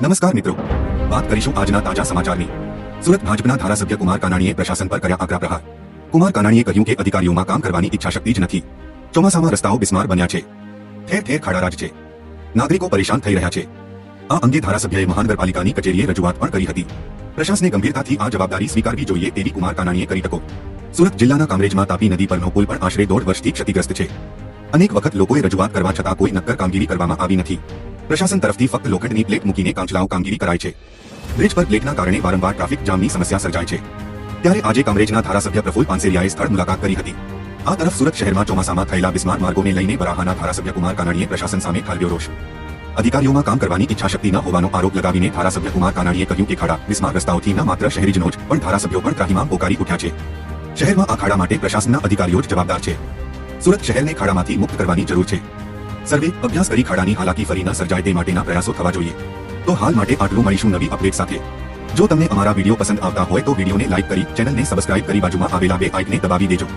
નમસ્કાર મિત્રો. વાત કરીશું આજના તાજા સમાચારની. સુરત ભાજપના ધારાસભ્ય કુમાર કાનાણીએ પ્રશાસન પર કર્યા આકરા પ્રહાર. કુમાર કાનાણીએ કહ્યું કે અધિકારીઓમાં કામ કરવાની ઈચ્છાશક્તિ જ નથી. ચોમાસામાં રસ્તાઓ બિસ્માર બન્યા છે. ઠેર ઠેર ખાડારાજ છે. નાગરિકો પરેશાન થઈ રહ્યા છે. આ અંગે ધારાસભ્યએ મહાનગરપાલિકાની કચેરીએ રજૂઆત પણ કરી હતી. પ્રશાસને ગંભીરતાથી આ જવાબદારી સ્વીકારવી જોઈએ તેવી કુમાર કાનાણીએ કરી શકો. સુરત જિલ્લાના કામરેજમાં તાપી નદી પરનો પુલ પણ આશરે દોઢ વર્ષથી ક્ષતિગ્રસ્ત છે. અનેક વખત લોકોએ રજૂઆત કરવા છતાં કોઈ નક્કર કામગીરી કરવામાં આવી નથી. પ્રશાસન તરફથી ફક્ત લોખંડની પ્લેટ મૂકીને કાંચલાઓ કામગીરી કરાય છે. બ્રિજ પર પ્લેટના કારણે વારંવાર ટ્રાફિક જામની સમસ્યા સર્જાય છે. ત્યારે આજે કામરેજના ધારાસભ્ય પ્રફુલ પાનસેરિયાએ સ્થળ મુલાકાત કરી હતી. આ તરફ સુરત શહેરમાં ચોમાસામાં થયેલા બિસ્માર માર્ગોને લઈને બરાહાના ધારાસભ્ય કુમાર કાનાણીએ પ્રશાસન સામે ઠાલવ્યો રોષ. અધિકારીઓમાં કામ કરવાની ઈચ્છાશક્તિ ન હોવાનો આરોપ લગાવીને ધારાસભ્ય કુમાર કાનાણીએ કહ્યું કે ખાડા બિસ્માર રસ્તાઓથી ન માત્ર શહેરીજનો જ, પણ ધારાસભ્યો પણ ત્રાહીમાં પોકારી ઉઠ્યા છે. શહેરમાં આ ખાડા માટે પ્રશાસનના અધિકારીઓ જ જવાબદાર છે. સુરત શહેરને ખાડામાંથી મુક્ત કરવાની જરૂર છે. સર્વે અભ્યાસ કરી ખાડાની હાલાકી ફરી ન સર્જાય તે માટેના પ્રયાસો થવા જોઈએ. તો હાલ માટે આટલું મળીશું નવી અપડેટ સાથે. જો તમને અમારા વીડિયો પસંદ આવતા હોય તો વિડીયોને લાઇક કરી, ચેનલને સબસ્ક્રાઇબ કરી બાજુમાં આવેલા બે આઇકને દબાવી દેજો.